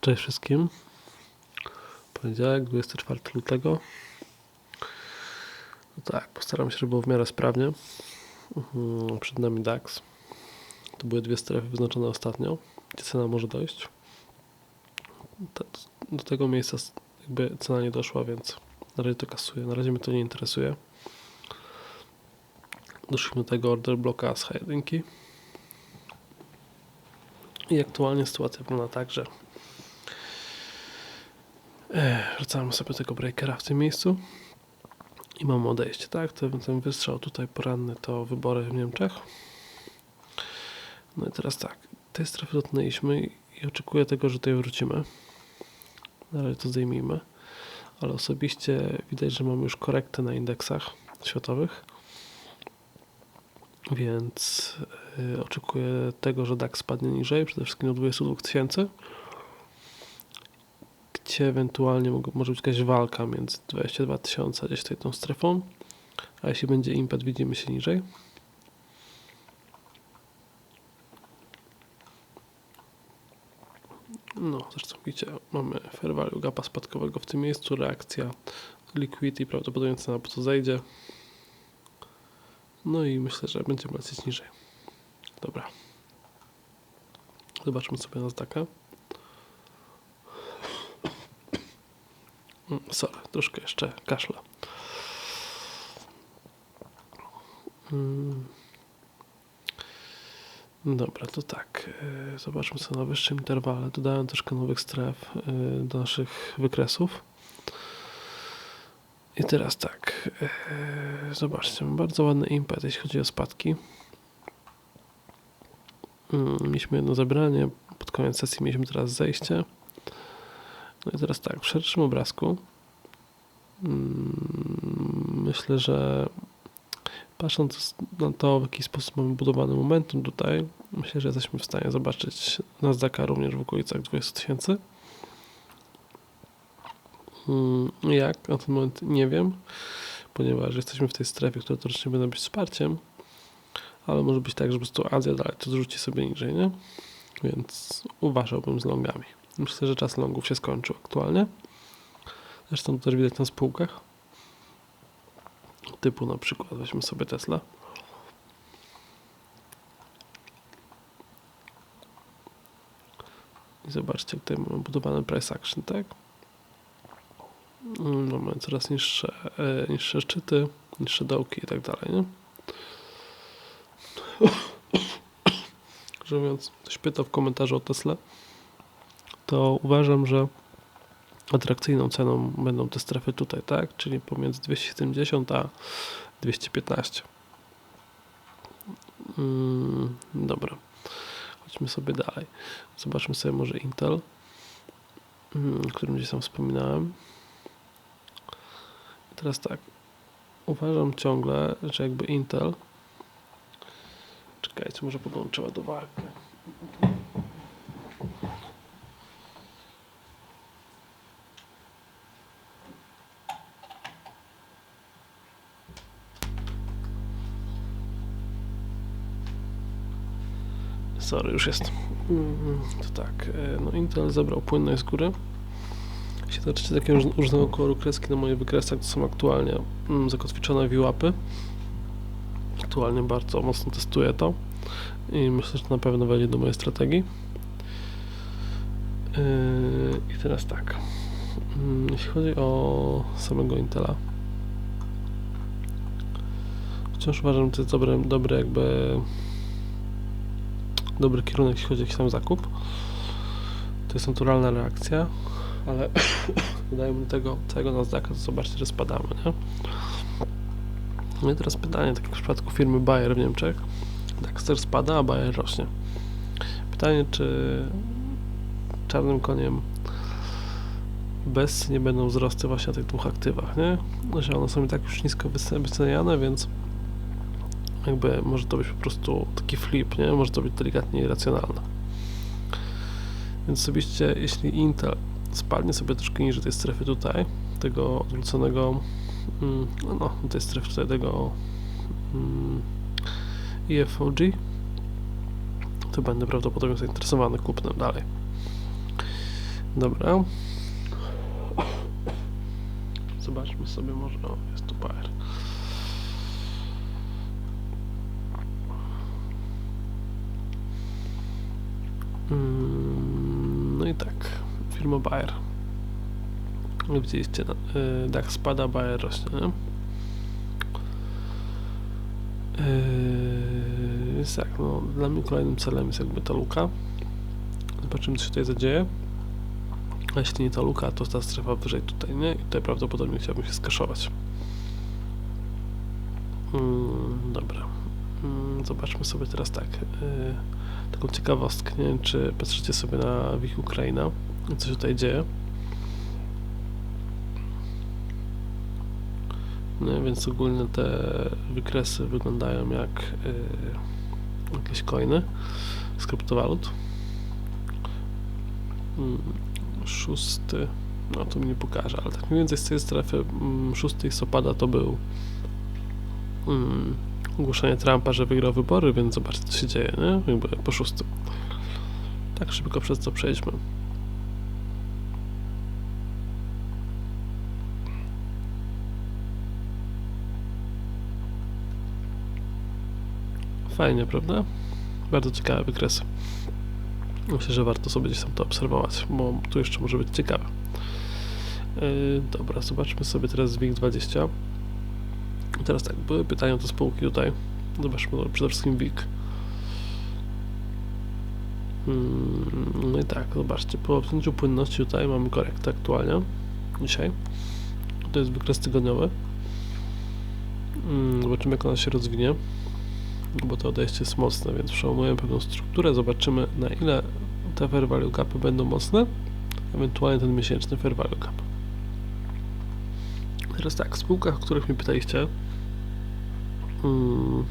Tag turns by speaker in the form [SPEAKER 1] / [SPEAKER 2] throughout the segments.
[SPEAKER 1] Cześć wszystkim. Poniedziałek, 24 lutego. No tak, postaram się, żeby było w miarę sprawnie. Mhm, Przed nami DAX. To były dwie strefy wyznaczone ostatnio, gdzie cena może dojść. Do tego miejsca jakby cena nie doszła, więc na razie to kasuję. Na razie mnie to nie interesuje. Doszliśmy do tego order bloka z H1. I aktualnie sytuacja wygląda tak, że wracamy sobie tego breakera w tym miejscu i mamy odejście, tak? Ten, ten wystrzał tutaj poranny to wybory w Niemczech. No i teraz tak, tej strefy dotknęliśmy i, i oczekuję tego, że tutaj wrócimy. Na razie to zdejmijmy, ale osobiście widać, że mamy już korektę na indeksach światowych. Więc y, oczekuję tego, że DAX spadnie niżej, przede wszystkim do 22 tysięcy, gdzie ewentualnie mogą, może być jakaś walka między 22 tysiące, gdzieś tutaj tą strefą, a jeśli będzie impet, widzimy się niżej. No, zresztą widzicie, mamy fair value gapa spadkowego w tym miejscu, reakcja liquidity, prawdopodobnie cena po co zejdzie. No i myślę, że będziemy lecieć niżej. Dobra. Zobaczmy sobie Nasdaqa. Mm, Sorry, troszkę jeszcze kaszla. Mm. Dobra, to tak. y, Zobaczmy sobie na wyższym interwale. Dodałem troszkę nowych stref y, do naszych wykresów. I teraz tak. y, Zobaczcie, bardzo ładny impet, jeśli chodzi o spadki. Mm, Mieliśmy jedno zebranie, pod koniec sesji mieliśmy teraz zejście. No i teraz tak, w szerszym obrazku mm, myślę, że patrząc na to, w jaki sposób mamy budowany momentum tutaj, myślę, że jesteśmy w stanie zobaczyć Nasdaqa również w okolicach 20 tysięcy. Mm, Jak? Na ten moment nie wiem, ponieważ jesteśmy w tej strefie, która teoretycznie powinna być wsparciem, ale może być tak, że po prostu Azja dalej to zrzuci sobie niżej, nie? Więc uważałbym z longami. Myślę, że czas longów się skończył aktualnie. Zresztą to też widać na spółkach. Typu na przykład weźmy sobie Tesla. I zobaczcie, tutaj mamy budowany price action, tak? Mm, Mamy coraz niższe, e, niższe szczyty, niższe dołki i tak dalej, nie? Że mówiąc, ktoś pytał w komentarzu o Tesla, to uważam, że atrakcyjną ceną będą te strefy tutaj, tak? Czyli pomiędzy 270 a 215. Mm, dobra. Chodźmy sobie dalej. Zobaczmy sobie może Intel, mm, o którym gdzieś tam wspominałem. Teraz tak. Uważam ciągle, że jakby Intel. Czekajcie, może podłączę ładowarkę. Sorry, już jest. Mm, To tak, e, no Intel zebrał płynność z góry. Jeśli zobaczycie takie róż- różnego koloru kreski na moich wykresach, to są aktualnie mm, zakotwiczone VWAPy. Aktualnie bardzo mocno testuję to i myślę, że na pewno wejdzie do mojej strategii. Yy, I teraz tak, Mm, jeśli chodzi o samego Intela, wciąż uważam, że to jest dobry, dobry jakby dobry kierunek, jeśli chodzi o jakiś tam zakup. To jest naturalna reakcja, ale się tego całego Nasdaqa, to zobaczcie, że spadamy, nie? No i teraz pytanie, tak jak w przypadku firmy Bayer w Niemczech, DAX też spada, a Bayer rośnie. Pytanie, czy czarnym koniem bez nie będą wzrosty właśnie na tych dwóch aktywach, nie? Że one są i tak już nisko wyce- wyceniane, więc jakby może to być po prostu taki flip, nie? Może to być delikatnie irracjonalne. Więc osobiście, jeśli Intel spadnie sobie troszkę niżej tej strefy tutaj, tego odwróconego, mm, no, tej strefy tutaj tego mm, EFOG, to będę prawdopodobnie zainteresowany kupnem dalej. Dobra. Zobaczmy sobie może. O, jest tu Bayer. No i tak, firma Bayer. Widzieliście, y, DAX spada, Bayer rośnie. nie? Yy, Więc tak, no, dla mnie kolejnym celem jest jakby ta luka. Zobaczymy, co się tutaj zadzieje. A jeśli nie ta luka, to ta strefa wyżej tutaj, nie? I tutaj prawdopodobnie chciałbym się skaszować. Mm, dobra. Mm, zobaczmy sobie teraz tak. Yy, taką ciekawostkę, nie czy patrzycie sobie na Wiki Ukraina, co się tutaj dzieje. No, więc ogólnie te wykresy wyglądają jak yy, jakieś coiny z kryptowalut. Mm, szósty, no to mi nie pokaże, ale tak mniej więcej z tej strefy mm, 6 listopada to był mm, ogłoszenie Trumpa, że wygrał wybory, więc zobaczcie co się dzieje, nie? Jakby po szóstym. Tak szybko przez to przejdźmy. Fajnie, prawda? Bardzo ciekawe wykresy. Myślę, że warto sobie gdzieś tam to obserwować, bo tu jeszcze może być ciekawe. Yy, dobra, zobaczmy sobie teraz WIG20. Teraz tak, były pytania o te spółki tutaj. Zobaczmy przede wszystkim WIG. Mm, No i tak, zobaczcie, po obcięciu płynności tutaj mamy korektę aktualnie, dzisiaj. To jest wykres tygodniowy. Mm, Zobaczymy jak ona się rozwinie, bo to odejście jest mocne, więc przełamujemy pewną strukturę, zobaczymy na ile te fair value gapy będą mocne, ewentualnie ten miesięczny fair value gap. Teraz tak, w spółkach, o których mnie pytaliście, mm,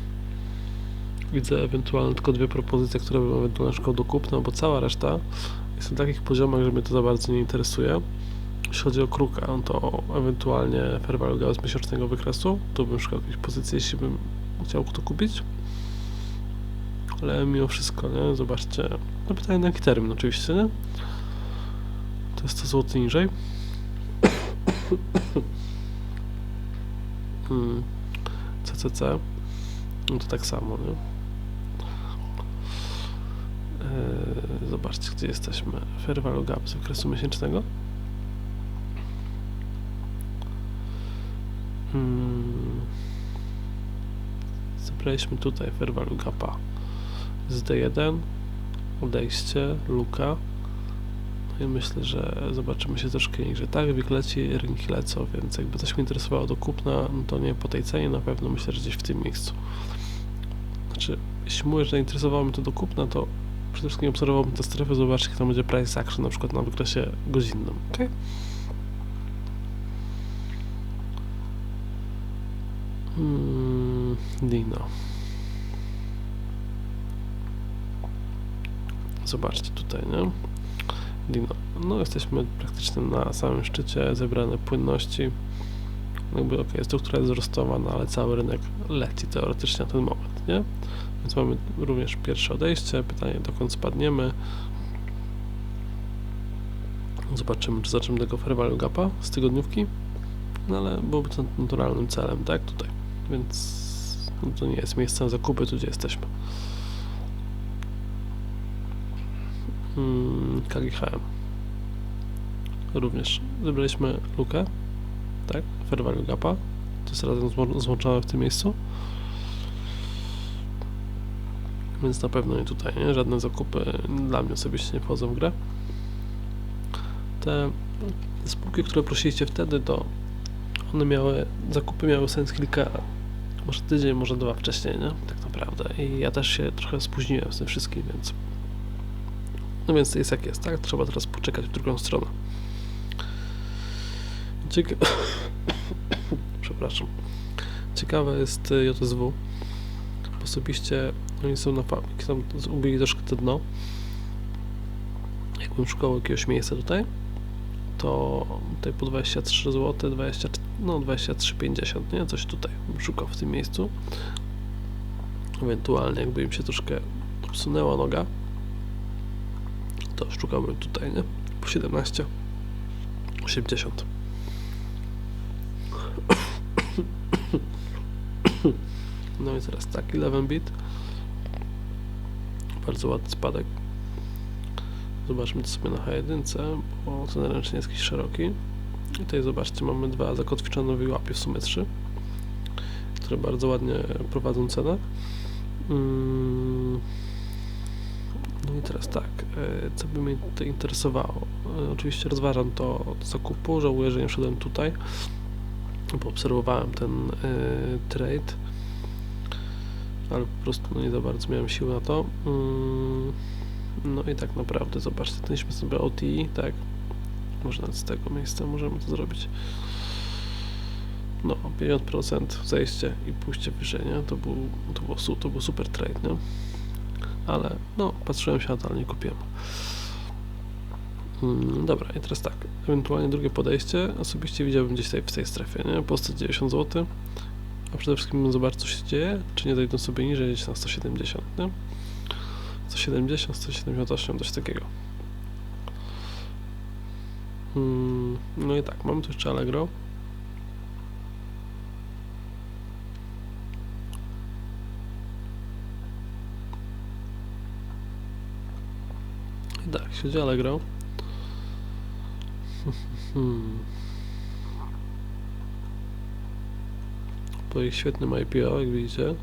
[SPEAKER 1] widzę ewentualnie tylko dwie propozycje, które bym ewentualnie szukał do kupna, bo cała reszta jest na takich poziomach, że mnie to za bardzo nie interesuje. Jeśli chodzi o kruka, no to ewentualnie fair value z miesięcznego wykresu, to bym szukał jakiejś pozycji, jeśli bym chciał to kupić. Ale mimo wszystko, nie? Zobaczcie. No pytanie na jaki termin oczywiście, nie? To jest 100 zł niżej. Hmm. No to tak samo, nie? Eee, zobaczcie, gdzie jesteśmy. Fair value gap z okresu miesięcznego. Hmm. Zebraliśmy tutaj fair value gapa z D1, odejście, luka. Myślę, że zobaczymy się troszkę niżej. Tak, wiek leci, rynki lecą, więc jakby coś mnie interesowało do kupna, no to nie po tej cenie na pewno, myślę, że gdzieś w tym miejscu. Znaczy, jeśli mówię, że interesowało mnie to do kupna, to przede wszystkim obserwowałbym tę strefę, zobaczyć, jak tam będzie price action, na przykład na wykresie godzinnym, ok? Hmm, Dino. Zobaczcie tutaj, nie? Dino. No jesteśmy praktycznie na samym szczycie, zebrane płynności. Jakby ok, struktura jest wzrostowa, no ale cały rynek leci teoretycznie na ten moment, nie? Więc mamy również pierwsze odejście, pytanie dokąd spadniemy. Zobaczymy, czy zaczniemy tego fair value gapa z tygodniówki. No ale byłoby to naturalnym celem, tak? Tutaj. Więc no, to nie jest miejsce na zakupy, tu gdzie jesteśmy. Hmm, KGHM. Również zebraliśmy lukę, tak? Fair gapa. To jest razem złączone w tym miejscu. Więc na pewno nie tutaj, nie? Żadne zakupy dla mnie osobiście nie wchodzą w grę. Te spółki, które prosiliście wtedy, to one miały, zakupy miały sens kilka, może tydzień, może dwa wcześniej, nie? Tak naprawdę. I ja też się trochę spóźniłem z tym wszystkim, więc no więc jest jak jest, tak? Trzeba teraz poczekać w drugą stronę. Cieka... Przepraszam. Ciekawe jest y, JSW. Osobiście oni są na fabryki, tam ubili troszkę to dno. Jakbym szukał jakiegoś miejsca tutaj, to tutaj po 23 zł, 20, no 23,50, nie? Coś tutaj bym szukał w tym miejscu. Ewentualnie jakby im się troszkę obsunęła noga, to szukałbym tutaj, nie? Po po 17 80 no i teraz tak 11 bit. Bardzo ładny spadek. Zobaczmy to sobie na H1 bo ten ręczny jest jakiś szeroki. I tutaj zobaczcie mamy dwa zakotwiczone łapie w sumie trzy które bardzo ładnie prowadzą cenę. Mm. No i teraz tak, e, co by mnie tutaj interesowało? E, Oczywiście rozważam to od zakupu, żałuję, że nie wszedłem tutaj, bo obserwowałem ten e, trade, ale po prostu no nie za bardzo miałem siły na to. Mm, No i tak naprawdę, zobaczcie, tenśmy sobie OTI, tak, może nawet z tego miejsca możemy to zrobić. No, 50% zejście i pójście wyżej, nie? To był, to było, to był super trade, nie? Ale, no, patrzyłem się na to, ale nie kupiłem. Mm, dobra, i teraz tak, ewentualnie drugie podejście, osobiście widziałbym gdzieś tutaj w tej strefie, nie? Po 190 zł, a przede wszystkim bym zobaczył, co się dzieje, czy nie dojdą sobie niżej gdzieś na 170, nie? 170, 178, coś takiego. Mm, no i tak, mamy tu jeszcze Allegro. I siedzi Allegro. Hmm. To ich świetnym IPO, jak widzicie.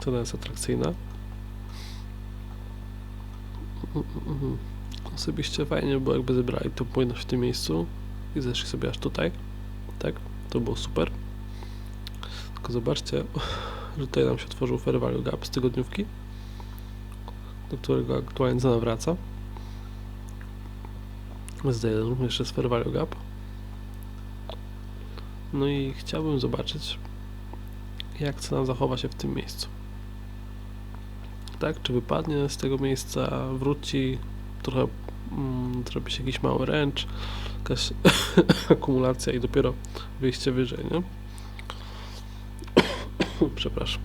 [SPEAKER 1] Cena jest atrakcyjna. Osobiście fajnie było, jakby zebrali tą płynność w tym miejscu i zeszli sobie aż tutaj. Tak, to było super. Tylko zobaczcie, że tutaj nam się otworzył fair value gap z tygodniówki, do którego aktualnie cena wraca. Zdaje również jest fair value gap. No i chciałbym zobaczyć, jak cena zachowa się w tym miejscu. Tak, czy wypadnie z tego miejsca, wróci, trochę mm, się jakiś mały ręcz, jakaś akumulacja i dopiero wyjście wyżej, nie? Przepraszam.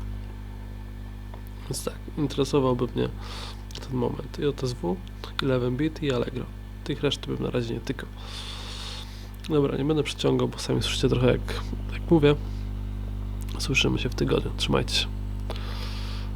[SPEAKER 1] Więc tak, interesowałby mnie ten moment. I OTSW, 11 bit i Allegro. Tych reszty bym na razie nie tykał. Dobra, nie będę przeciągał, bo sami słyszycie trochę jak, jak mówię. Słyszymy się w tygodniu. Trzymajcie się.